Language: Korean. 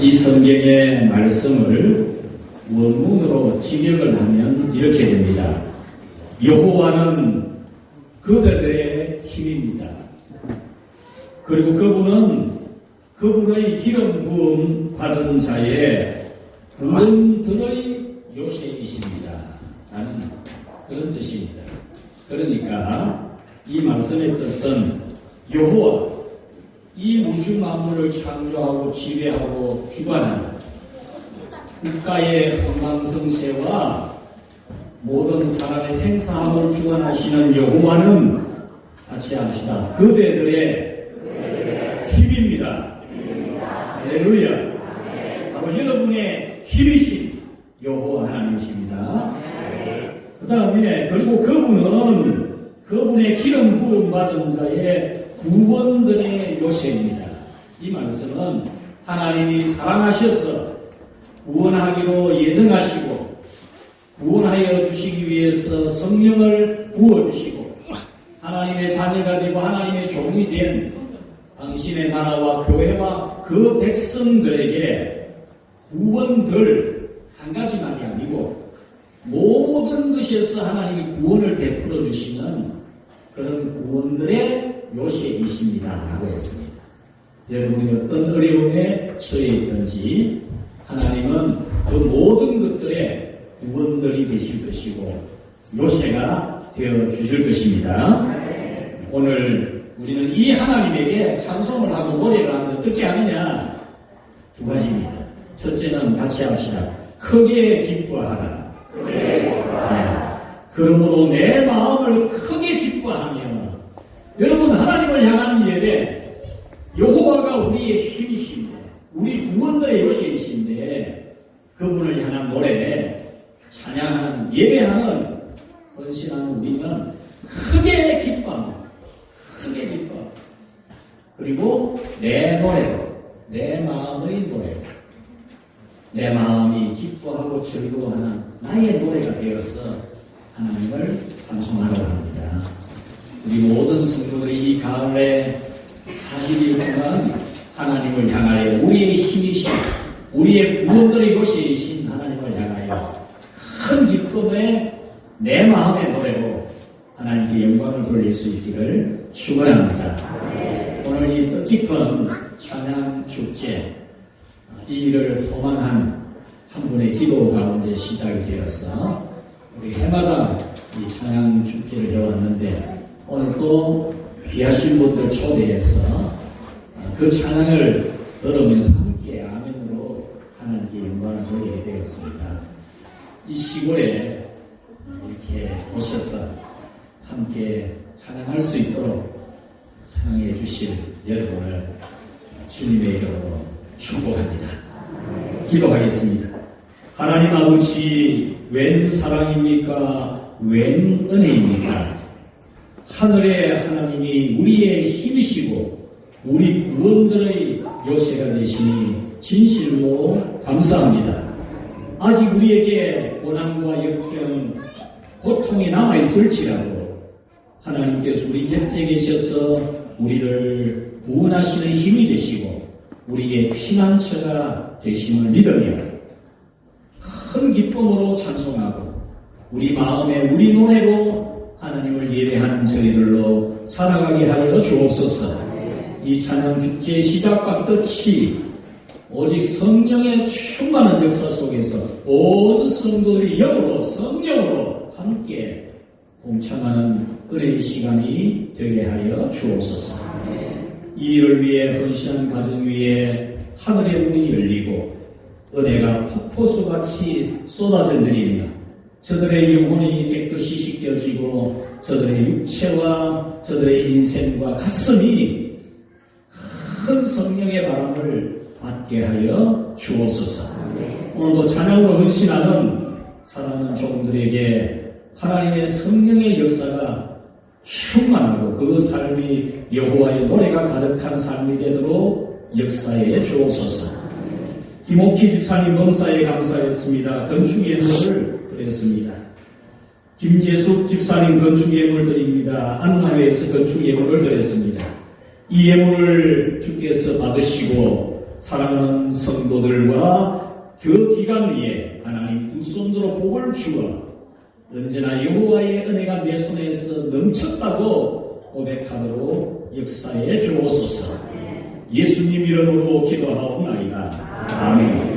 이 성경의 말씀을 원문으로 직역을 하면 이렇게 됩니다. 여호와는 그들의 힘입니다. 그리고 그분은 그분의 기름 부음 받은 자의 구원들의 요새이십니다. 라는 그런 뜻입니다. 그러니까 이 말씀의 뜻은 여호와 이 우주 만물을 창조하고 지배하고 주관하는 국가의 흥망성쇠와 모든 사람의 생사함을 주관하시는 여호와는 같이 합시다. 그대들의 힘입니다. 할렐루야. 바로 여러분의 힘이신 여호와 하나님이십니다. 그 다음에 그리고 그분은 그분의 기름 부음 받은 자의 구원들의 요새입니다. 이 말씀은 하나님이 사랑하셔서 구원하기로 예정하시고 구원하여 주시기 위해서 성령을 부어주시고 하나님의 자녀가 되고 하나님의 종이 된 당신의 나라와 교회와 그 백성들에게 구원들 한 가지만이 아니고 모든 것에서 하나님이 구원을 베풀어 주시는 그런 구원들의 요새이십니다. 라고 했습니다. 여러분이 어떤 어려움에 처해 있든지 하나님은 그 모든 것들의 구원들이 되실 것이고 요새가 되어 주실 것입니다. 오늘 우리는 이 하나님에게 찬송을 하고 노래를 하면 어떻게 하느냐? 두 가지입니다. 첫째는 같이 합시다. 크게 기뻐하라. 네. 그러므로 내 마음을 크게 기뻐하며 여러분 하나님을 향한 예배 여호와가 우리의 힘이신데 우리 구원들의 요새이신데 그분을 향한 노래 찬양하는 예배하는 헌신하는 우리는 크게 기뻐합니다. 크게 기뻐. 그리고 내 노래로 내 마음의 노래로 내 마음이 기뻐하고 즐거워하는 나의 노래가 되어서 하나님을 찬송하러 합니다. 우리 모든 성도들이 이 가을에 40일 동안 하나님을 향하여 우리의 힘이신 우리의 구원들의 곳이신 하나님을 향하여 큰 기쁨에 내 마음의 노래로 하나님께 영광을 돌릴 수 있기를 축원합니다. 오늘 이 뜻깊은 찬양 축제 이 일을 소망한 한 분의 기도 가운데 시작이 되어서 우리 해마다 이 찬양 축제를 해왔는데 오늘 또 귀하신 분들 초대해서 그 찬양을 들으면서 함께 아멘으로 하나님께 영광을 돌리게 되었습니다. 이 시골에 이렇게 오셔서 함께 찬양할 수 있도록 찬양해 주실 여러분을 주님의 이름으로 축복합니다. 기도하겠습니다. 하나님 아버지 웬 사랑입니까? 웬 은혜입니까? 하늘의 하나님이 우리의 힘이시고 우리 구원들의 요새가 되시니 진실로 감사합니다. 아직 우리에게 고난과 역경, 고통이 남아있을지라도 하나님께서 우리 곁에 계셔서 우리를 구원하시는 힘이 되시고 우리의 피난처가 되심을 믿으며 큰 기쁨으로 찬송하고 우리 마음에 우리 노래로 하나님을 예배하는 저희들로 살아가게 하여 주옵소서. 이 찬양 축제의 시작과 끝이 오직 성령의 충만한 역사 속에서 온 성도들이 영으로 성령으로 함께 동참하는 은혜의 시간이 되게 하여 주옵소서. 이 일을 위해 헌신한 가정 위에 하늘의 문이 열리고 은혜가 폭포수같이 쏟아져 내리며 저들의 영혼이 깨끗이 씻겨지고 저들의 육체와 저들의 인생과 가슴이 큰 성령의 바람을 받게 하여 주옵소서. 오늘도 찬양으로 헌신하는 사랑하는 종들에게 하나님의 성령의 역사가 충만하고 그 삶이 여호와의 노래가 가득한 삶이 되도록 역사에 주옵소서. 김옥희 집사님 범사에 감사했습니다. 건축 예물을 드렸습니다. 김재숙 집사님 건축 예물 드립니다. 안나회에서 건축 예물을 드렸습니다. 이 예물을 주께서 받으시고 사랑하는 성도들과 그 기간 위에 하나님 두 손으로 복을 주어 언제나 여호와의 은혜가 내 손에서 넘쳤다고 고백하도록 역사해 주옵소서. 예수님 이름으로 기도하옵나이다. 아멘.